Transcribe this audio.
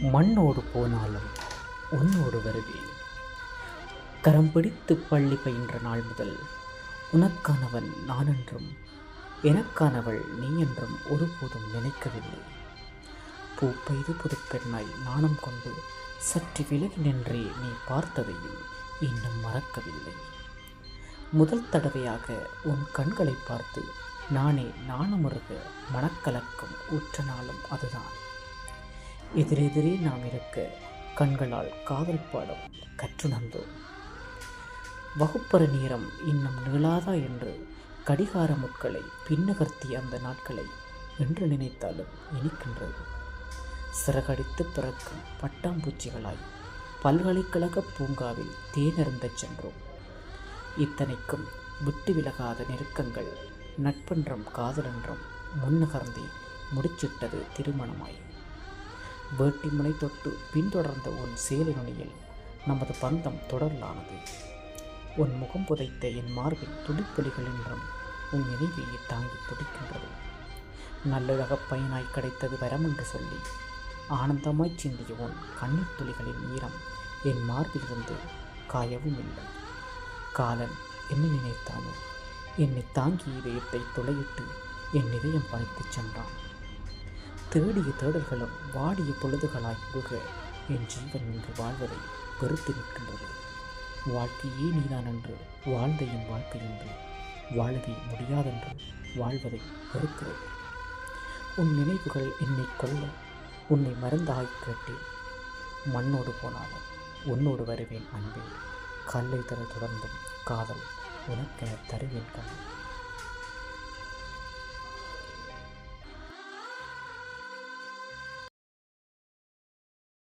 மண்ணோடு போனாலும் உன்னோடு வருவேன். கரம் பிடித்து பள்ளி பயின்ற நாள் முதல் உனக்கானவன் நான் என்றும் எனக்கானவள் நீ என்றும் ஒருபோதும் நினைக்கவில்லை. பூ பெய்து புதுப்பெண்ணாய் நாணம் கொண்டு சற்று விலகி நின்றே நீ பார்த்ததையும் இன்னும் மறக்கவில்லை. முதல் தடவையாக உன் கண்களை பார்த்து நானே நாணமுருக மனக்கலக்கம் உற்ற நாளும் அதுதான். எதிரெதிரே நாம் இருக்க கண்களால் காதல் பாடம் கற்றுணர்ந்தோம். வகுப்பற நேரம் இன்னும் நிகழாதா என்று கடிகார முட்களை பின்னகர்த்திய அந்த நாட்களை என்று நினைத்தாலும் இனிக்கின்றது. சிறகடித்து பிறக்கும் பட்டாம்பூச்சிகளாய் பல்கலைக்கழக பூங்காவில் தேனருந்தச் சென்றோம். இத்தனைக்கும் விட்டு விலகாத நெருக்கங்கள் நட்பென்றும் காதலென்றும் முன்னகர்ந்தே முடிச்சிட்டது திருமணமாய். வேட்டி முனை தொட்டு பின்தொடர்ந்த உன் சேலை நுனியில் நமது பந்தம் தொடரலானது. உன் முகம் புதைத்த என் மார்பில் துடிப்பொலிகள் என்றும் உன் நினைவையை தாங்கி துடிக்கின்றது. நல்லழகப் பயனாய் கிடைத்தது வரம் என்று சொல்லி ஆனந்தமாய் சிந்திய உன் கண்ணீர் துளிகளின் ஈரம் என் மார்பிலிருந்து காயவும் இல்லை. காலன் என்ன நினைத்தானோ? என்னை தாங்கி இதயத்தை துளையிட்டு என் இதயம் பணித்துச் சென்றான். தேடிய தேடல்களும் வாடிய பொழுதுகளாய் புக என் ஜீவன் இன்று வாழ்வதை பெருத்து நிற்கின்றது. வாழ்க்கையே நீதான் என்று வாழ்ந்த என் வாழ்க்கை என்று வாழவே முடியாதென்று வாழ்வதை வெறுக்கிறது உன் நினைவுகள் என்னை கொல்ல உன்னை மருந்தாய் கேட்டேன். மண்ணோடு போனாலும் உன்னோடு வருவேன் அன்பே. கல்லை தர தொடர்ந்தும் காதல் உனக்கென தருவேன் கண்